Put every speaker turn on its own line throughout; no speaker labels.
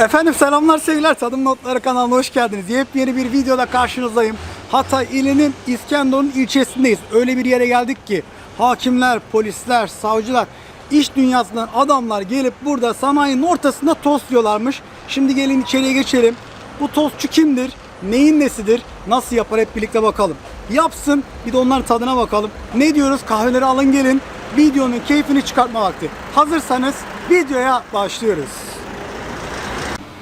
Efendim selamlar sevgiler Tadım Notları kanalına hoş geldiniz. Yepyeni bir videoda karşınızdayım. Hatay ilinin İskenderun ilçesindeyiz. Öyle bir yere geldik ki hakimler, polisler, savcılar, iş dünyasından adamlar gelip burada sanayinin ortasında tost yiyorlarmış. Şimdi gelin içeriye geçelim. Bu tostçu kimdir? Neyin nesidir? Nasıl yapar hep birlikte bakalım. Yapsın bir de onların tadına bakalım. Ne diyoruz? Kahveleri alın gelin. Videonun keyfini çıkartma vakti. Hazırsanız videoya başlıyoruz.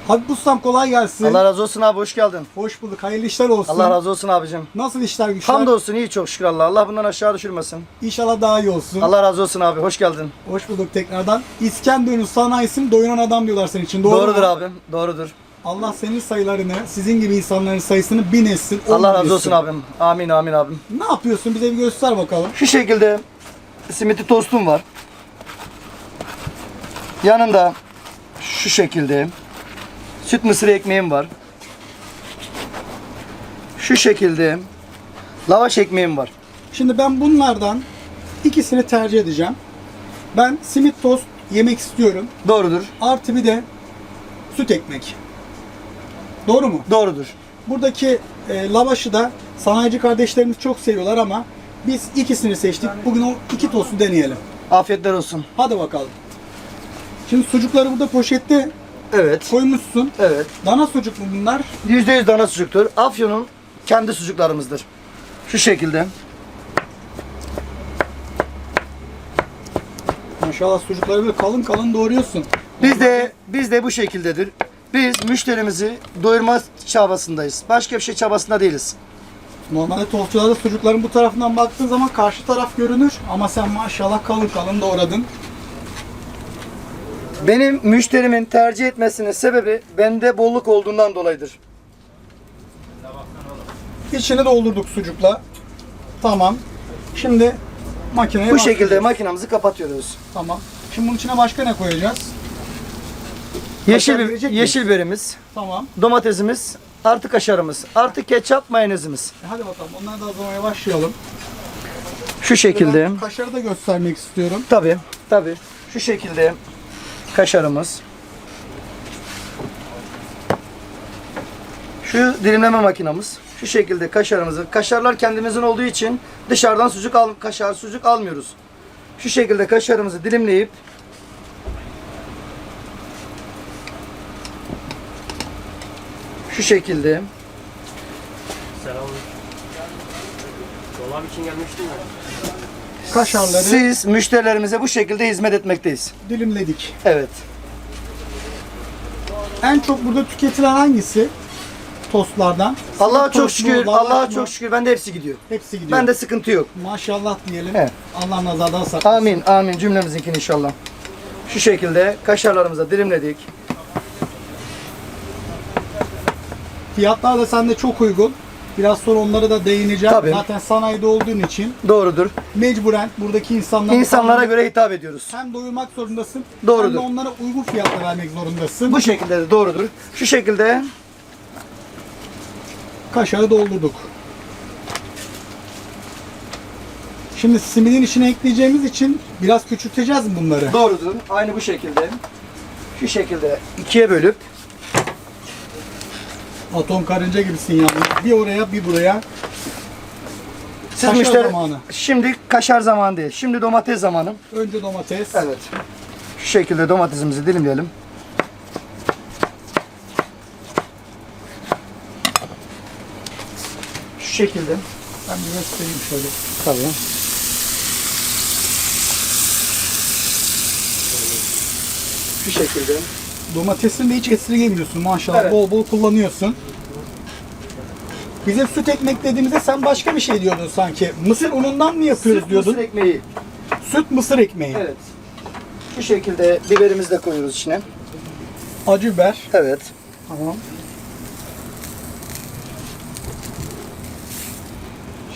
Habib Ustam kolay gelsin.
Allah razı olsun abi hoş geldin.
Hoş bulduk. Hayırlı işler olsun.
Allah razı olsun abicim.
Nasıl işler güçler?
Hamdolsun iyi çok şükür Allah. Allah bundan aşağı düşürmesin.
İnşallah daha iyi olsun.
Allah razı olsun abi hoş geldin.
Hoş bulduk tekrardan. İskenderun sanayisini doyuran adam diyorlar senin için. Doğru
Doğrudur
mu?
abim doğrudur.
Allah senin sayılarını, sizin gibi insanların sayısını bin etsin. on
Allah razı olsun
etsin.
abim. Amin amin abim.
Ne yapıyorsun? Bize bir göster bakalım.
Şu şekilde simiti tostum var. Yanında şu şekilde süt mısır ekmeğim var. Şu şekilde lavaş ekmeğim var.
Şimdi ben bunlardan ikisini tercih edeceğim. Ben simit tost yemek istiyorum.
Doğrudur.
Artı bir de süt ekmek. Doğru mu?
Doğrudur.
Buradaki e, lavaşı da sanayici kardeşlerimiz çok seviyorlar ama biz ikisini seçtik. Bugün o iki tostu deneyelim.
Afiyetler olsun.
Hadi bakalım. Şimdi sucukları burada poşette
Evet.
koymuşsun.
Evet.
Dana sucuk mu bunlar?
%100 dana sucuktur. Afyon'un kendi sucuklarımızdır. Şu şekilde.
Maşallah sucukları böyle kalın kalın doğruyorsun.
Biz de biz de bu şekildedir. Biz müşterimizi doyurma çabasındayız. Başka bir şey çabasında değiliz.
Normalde tostçularda sucukların bu tarafından baktığın zaman karşı taraf görünür ama sen maşallah kalın kalın doğradın.
Benim müşterimin tercih etmesinin sebebi bende bolluk olduğundan dolayıdır.
İçini doldurduk sucukla. Tamam. Şimdi makineye
Bu şekilde makinamızı kapatıyoruz.
Tamam. Şimdi bunun içine başka ne koyacağız?
Yeşil
verecek miyiz?
yeşil biberimiz,
Tamam.
domatesimiz, artı kaşarımız, artı ketçap, mayonezimiz.
E hadi bakalım onları da hazırlamaya başlayalım.
Şu şekilde.
Ben kaşarı da göstermek istiyorum.
Tabi, tabi. Şu şekilde kaşarımız. Şu dilimleme makinamız. Şu şekilde kaşarımızı. Kaşarlar kendimizin olduğu için dışarıdan sucuk al, kaşar sucuk almıyoruz. Şu şekilde kaşarımızı dilimleyip şu şekilde
Dolap için gelmiştim ya.
Kaşarları
siz müşterilerimize bu şekilde hizmet etmekteyiz.
dilimledik.
Evet.
En çok burada tüketilen hangisi? Tostlardan.
Allah'a
Tost
çok
mu,
şükür,
lavaş
Allah'a
mı?
çok şükür bende hepsi gidiyor.
Hepsi gidiyor.
Bende sıkıntı yok.
Maşallah diyelim.
Evet.
Allah nazardan saklasın.
Amin, amin cümlemizinkini inşallah. Şu şekilde kaşarlarımızı dilimledik.
Fiyatlar da sende çok uygun. Biraz sonra onlara da değineceğim.
Tabii.
Zaten sanayide olduğun için
Doğrudur.
mecburen buradaki insanlara
İnsanlara göre hitap ediyoruz.
hem doyurmak zorundasın
Doğrudur.
hem de onlara uygun fiyatla vermek zorundasın.
Bu şekilde de doğrudur. Şu şekilde
Kaşarı doldurduk. Şimdi simidin içine ekleyeceğimiz için biraz küçülteceğiz mi bunları?
doğrudur. Aynı bu şekilde. Şu şekilde ikiye bölüp
Atom karınca gibisin yalnız. Bir oraya bir buraya.
siz
Kaşar
müşteri
zamanı.
Şimdi kaşar zamanı değil. Şimdi domates zamanı.
Önce domates.
Evet. Şu şekilde domatesimizi dilimleyelim. Şu şekilde.
Ben bir göstereyim şöyle.
Tabii. Şu şekilde.
Domatesini de hiç esirgemiyorsun maşallah.
Evet.
Bol bol kullanıyorsun. Bize süt ekmek dediğimizde sen başka bir şey diyordun sanki. Mısır unundan mı yapıyoruz
Süt
diyordun?
mısır ekmeği.
Süt mısır ekmeği.
Evet. Şu şekilde biberimizi de koyuyoruz içine.
Acı biber.
Evet.
Tamam.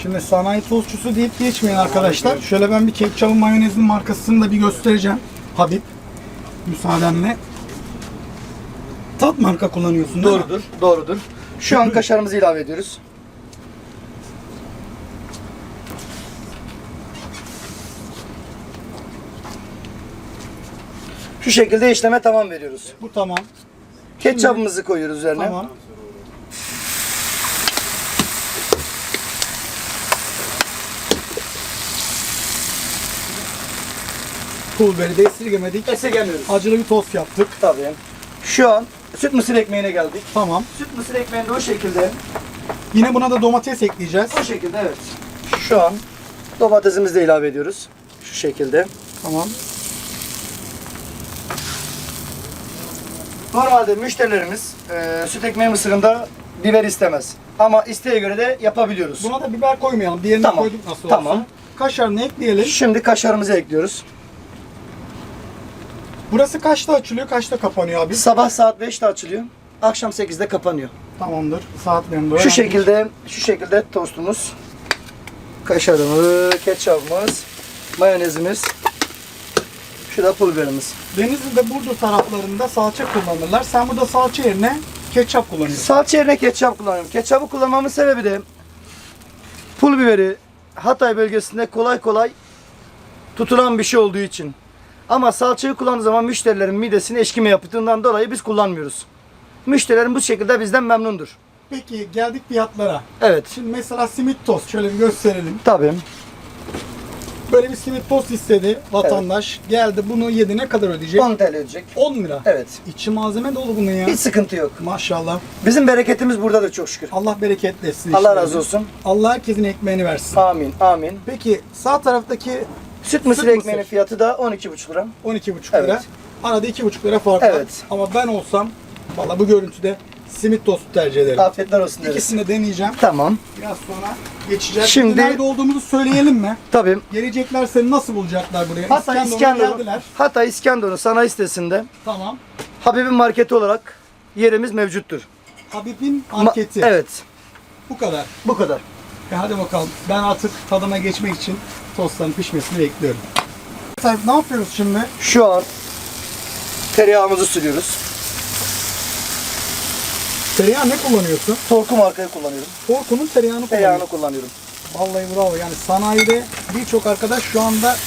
Şimdi sanayi tostçusu deyip geçmeyin arkadaşlar. Şöyle ben bir ketçapın mayonezin markasını da bir göstereceğim. Habib. Müsaadenle. Tat marka kullanıyorsun değil mi?
Doğrudur. Doğrudur. Şu an kaşarımızı ilave ediyoruz. Şu şekilde işleme tamam veriyoruz.
Bu tamam.
Ketçapımızı koyuyoruz üzerine.
Tamam. Pul biberi de esirgemedik.
Esirgemiyoruz.
Acılı bir tost yaptık.
Tabii. Şu an süt mısır ekmeğine geldik.
Tamam.
Süt mısır ekmeğini de o şekilde,
Yine buna da domates ekleyeceğiz.
o şekilde evet. Şu an domatesimizi de ilave ediyoruz. Şu şekilde.
Tamam.
Normalde müşterilerimiz e, süt ekmeği mısırında biber istemez. Ama isteğe göre de yapabiliyoruz.
Buna da biber koymayalım. Diğerini
Tamam,
koyduk nasıl
tamam.
olsa. Kaşarını ekleyelim.
Şimdi kaşarımızı ekliyoruz.
Burası kaçta açılıyor, kaçta kapanıyor abi?
Sabah saat 5'te açılıyor. Akşam 8'de kapanıyor.
Tamamdır. Saatlerini de
Şu şekilde şu şekilde tostumuz. Kaşarımız, ketçapımız, mayonezimiz. Şu da pul biberimiz.
Denizli'de Burdur taraflarında salça kullanırlar. Sen burada salça yerine ketçap kullanıyorsun.
Salça yerine ketçap kullanıyorum. Ketçapı kullanmamın sebebi de pul biberi Hatay bölgesinde kolay kolay tutulan bir şey olduğu için. Ama salçayı kullandığı zaman müşterilerin midesini eşkime yaptığından dolayı biz kullanmıyoruz. Müşterilerin bu şekilde bizden memnundur.
Peki geldik fiyatlara.
Evet.
Şimdi mesela simit tost şöyle bir gösterelim.
Tabii.
Böyle bir simit tost istedi vatandaş. Geldi bunu yedi ne kadar ödeyecek?
10 TL ödeyecek.
10 lira.
Evet.
İçi malzeme dolu bunun ya.
Hiç sıkıntı yok.
Maşallah.
Bizim bereketimiz buradadır çok şükür.
Allah bereketlesin.
Allah
işlerini.
razı olsun.
Allah herkesin ekmeğini versin.
Amin. Amin.
Peki sağ taraftaki
Süt mısır
Süt
ekmeğinin
mısır.
fiyatı da 12,5 lira.
12,5 lira.
Evet.
Arada 2,5 lira fark var.
Evet.
Ama ben olsam valla bu görüntüde simit tostu tercih ederim.
Afiyetler olsun deriz.
İkisini de deneyeceğim.
Tamam.
Biraz sonra geçeceğiz.
Şimdi-
Şimdi nerede olduğumuzu söyleyelim mi?
Tabii.
Gelecekler seni nasıl bulacaklar buraya?
Hatay
İskenderun'a
İskenderun,
geldiler.
Hatay İskenderun sanayi sitesinde
Tamam.
Habib'in marketi olarak yerimiz mevcuttur.
Habib'in
Ma-
marketi.
evet.
Bu kadar.
Bu kadar.
E hadi bakalım. Ben artık tadıma geçmek için tostların pişmesini bekliyorum. Tabii, ne yapıyoruz şimdi?
Şu an tereyağımızı sürüyoruz.
Tereyağı ne kullanıyorsun?
Torku markayı kullanıyorum.
Torku'nun tereyağını
Tereyağını
kullanıyorsun.
kullanıyorum.
Vallahi bravo. Yani sanayide birçok arkadaş şu anda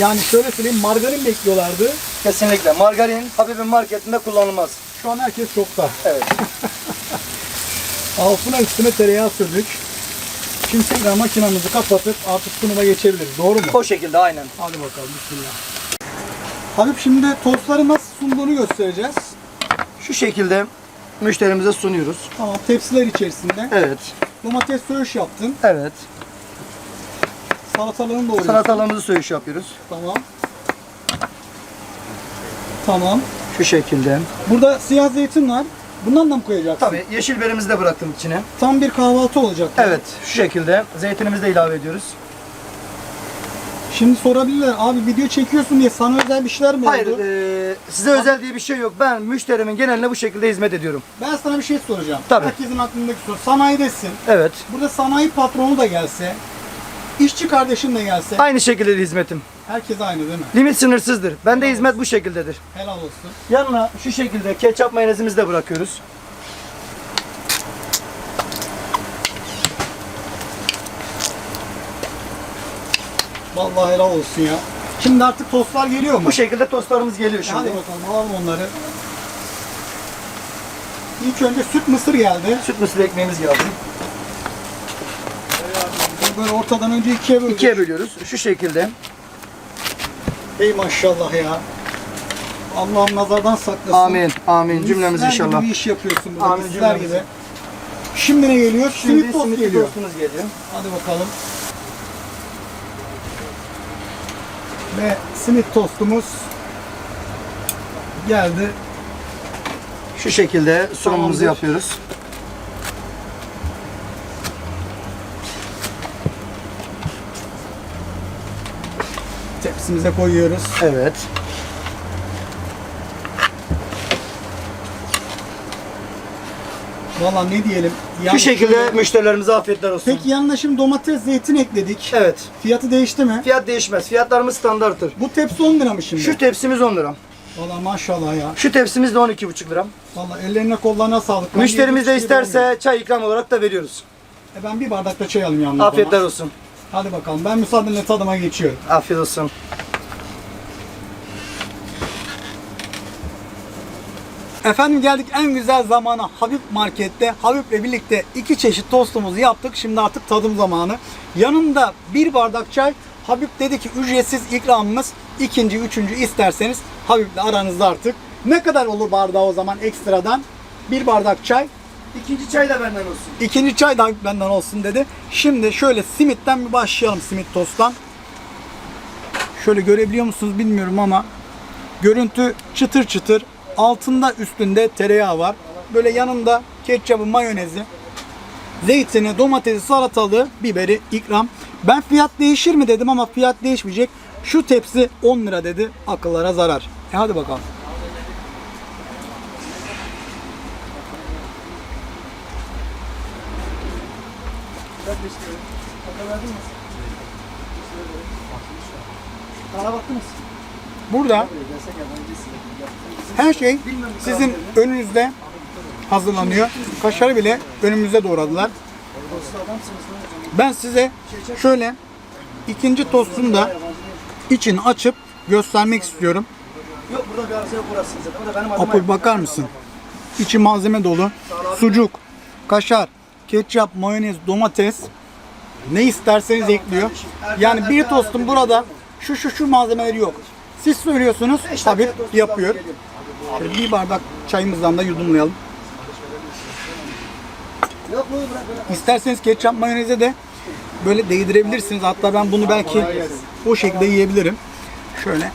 yani şöyle söyleyeyim margarin bekliyorlardı.
Kesinlikle. Margarin Habib'in marketinde kullanılmaz.
Şu an herkes şokta.
Evet.
Altına üstüne tereyağı sürdük. Şimdi tekrar makinamızı kapatıp artık sunuma geçebiliriz. Doğru mu?
O şekilde aynen.
Hadi bakalım bismillah. Habib şimdi tostları nasıl sunduğunu göstereceğiz.
Şu şekilde müşterimize sunuyoruz.
Tamam tepsiler içerisinde.
Evet.
Domates söğüş yaptın.
Evet.
Salatalığını doğruyorsun.
Salatalığımızı söğüş yapıyoruz.
Tamam. Tamam.
Şu şekilde.
Burada siyah zeytin var. Bundan da mı koyacaksın?
Tabii yeşil biberimizi de bıraktım içine.
Tam bir kahvaltı olacak.
Evet. Şu şekilde zeytinimizi de ilave ediyoruz.
Şimdi sorabilirler abi video çekiyorsun diye sana özel bir şeyler mi
Hayır,
oldu?
e, size özel diye bir şey yok. Ben müşterimin geneline bu şekilde hizmet ediyorum.
Ben sana bir şey soracağım.
Tabii.
Herkesin aklındaki soru. Sanayidesin.
Evet.
Burada sanayi patronu da gelse, işçi kardeşin de gelse,
Aynı şekilde de hizmetim.
Herkes aynı değil mi?
Limit sınırsızdır. Bende hizmet bu şekildedir.
Helal olsun.
Yanına şu şekilde ketçap mayonezimizi de bırakıyoruz.
Vallahi helal olsun ya. Şimdi artık tostlar geliyor mu?
Bu şekilde tostlarımız geliyor
Hadi
şimdi.
bakalım alalım onları. İlk önce süt mısır geldi.
Süt mısır ekmeğimiz geldi.
Böyle ortadan önce ikiye böldük.
İkiye bölüyoruz. Şu şekilde.
Ey maşallah ya. Allah'ım nazardan saklasın.
Amin. Amin. Cümlemiz
gibi
inşallah.
bir iş yapıyorsun burada.
Amin cümlemiz.
gibi. Şimdi ne geliyor?
Şimdi
Simit tost geliyor.
tostumuz geliyor.
Hadi bakalım. Ve simit tostumuz geldi.
Şu şekilde sunumumuzu
Tamamdır.
yapıyoruz.
Tepsimize koyuyoruz.
Evet.
Valla ne diyelim.
Şu
Yani
şekilde müşterilerimize afiyetler olsun.
Peki yanına şimdi domates, zeytin ekledik.
Evet.
Fiyatı değişti mi?
Fiyat değişmez. Fiyatlarımız standarttır.
Bu tepsi 10 lira mı şimdi?
Şu tepsimiz 10 lira.
Valla maşallah ya.
Şu tepsimiz de 12,5 lira.
Valla ellerine kollarına sağlık. Ben
Müşterimiz de
yediğim
isterse çay ikram olarak da veriyoruz.
E ben bir bardak da çay alayım yanına. o
Afiyetler
zaman.
olsun.
Hadi bakalım ben müsaadenle tadıma geçiyorum.
Afiyet olsun.
Efendim geldik en güzel zamana Habib Market'te. Habib'le birlikte iki çeşit tostumuzu yaptık. Şimdi artık tadım zamanı. Yanında bir bardak çay. Habib dedi ki ücretsiz ikramımız. ikinci, üçüncü isterseniz Habib'le aranızda artık. Ne kadar olur bardağı o zaman ekstradan? Bir bardak çay.
İkinci çay da benden olsun.
ikinci çay da benden olsun dedi. Şimdi şöyle simitten bir başlayalım simit tosttan. Şöyle görebiliyor musunuz bilmiyorum ama görüntü çıtır çıtır. Altında üstünde tereyağı var. Böyle yanında ketçabı, mayonezi, zeytini, domatesi, salatalığı, biberi, ikram. Ben fiyat değişir mi dedim ama fiyat değişmeyecek. Şu tepsi 10 lira dedi. Akıllara zarar. E hadi bakalım.
Bana baktınız.
Burada her şey sizin önünüzde hazırlanıyor. Kaşarı bile önümüzde doğradılar. Ben size şöyle ikinci tostun da içini açıp göstermek istiyorum. Apur bakar mısın? İçi malzeme dolu. Sucuk, kaşar, ketçap, mayonez, domates ne isterseniz ekliyor. Yani bir tostun burada şu şu şu malzemeleri yok. Siz söylüyorsunuz tabii yapıyor. Şöyle bir bardak çayımızdan da yudumlayalım. İsterseniz ketçap mayoneze de böyle değdirebilirsiniz. Hatta ben bunu belki o şekilde yiyebilirim. Şöyle.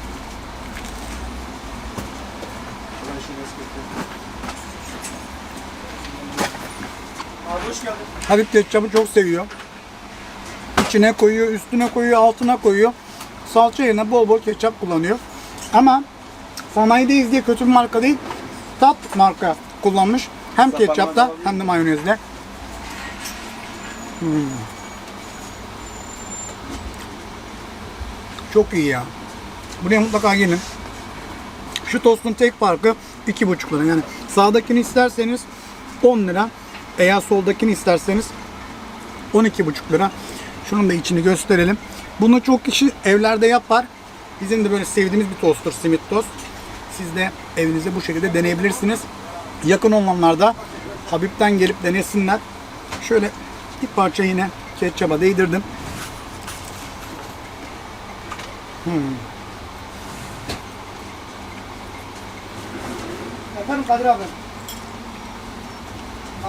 Abi hoş geldin.
Habib ketçabı çok seviyor. İçine koyuyor, üstüne koyuyor, altına koyuyor. Salça yerine bol bol ketçap kullanıyor. Ama sanayideyiz diye kötü bir marka değil. Tat marka kullanmış. Hem ketçapta hem de mayonezde. Hmm. Çok iyi ya. Buraya mutlaka gelin. Şu tostun tek farkı 2,5 lira. Yani sağdakini isterseniz 10 lira. Eğer soldakini isterseniz 12,5 lira. Şunun da içini gösterelim. Bunu çok kişi evlerde yapar. Bizim de böyle sevdiğimiz bir tosttur simit tost. Siz de evinizde bu şekilde deneyebilirsiniz. Yakın olanlar da Habib'den gelip denesinler. Şöyle bir parça yine ketçaba değdirdim.
Efendim Kadir abi.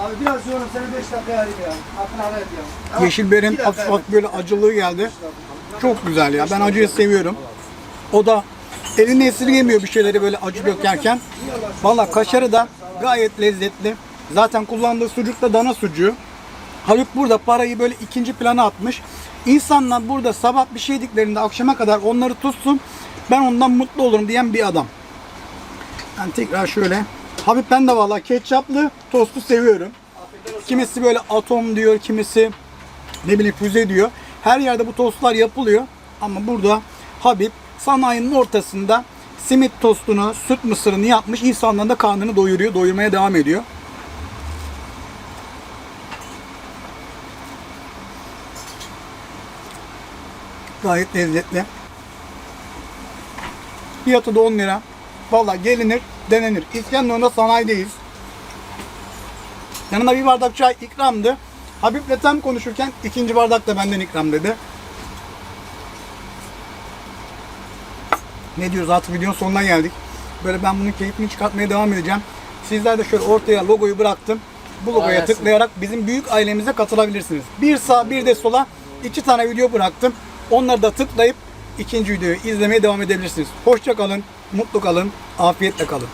Abi biraz yoğunum seni 5 dakika arayayım ya. Aklını et ya. Tamam.
Yeşil biberin
Bir dakika
hafif hafif böyle acılığı geldi. Çok güzel ya. Ben acıyı seviyorum. O da elini esirgemiyor bir şeyleri böyle acı dökerken. Valla kaşarı da gayet lezzetli. Zaten kullandığı sucuk da dana sucuğu. Haluk burada parayı böyle ikinci plana atmış. İnsanlar burada sabah bir şey yediklerinde akşama kadar onları tutsun. Ben ondan mutlu olurum diyen bir adam. Ben tekrar şöyle. Habib ben de valla ketçaplı tostu seviyorum. Kimisi böyle atom diyor, kimisi ne bileyim füze diyor. Her yerde bu tostlar yapılıyor. Ama burada Habib sanayinin ortasında simit tostunu, süt mısırını yapmış. İnsanların da karnını doyuruyor, doyurmaya devam ediyor. Gayet lezzetli. Fiyatı da 10 lira. Valla gelinir, denenir. İskenderun'da sanayideyiz. Yanına bir bardak çay ikramdı. Habib'le tam konuşurken ikinci bardak da benden ikram dedi. Ne diyoruz artık videonun sonuna geldik. Böyle ben bunun keyfini çıkartmaya devam edeceğim. Sizler de şöyle ortaya logoyu bıraktım. Bu logoya tıklayarak bizim büyük ailemize katılabilirsiniz. Bir sağ bir de sola iki tane video bıraktım. Onları da tıklayıp ikinci videoyu izlemeye devam edebilirsiniz. Hoşça kalın, mutlu kalın, afiyetle kalın.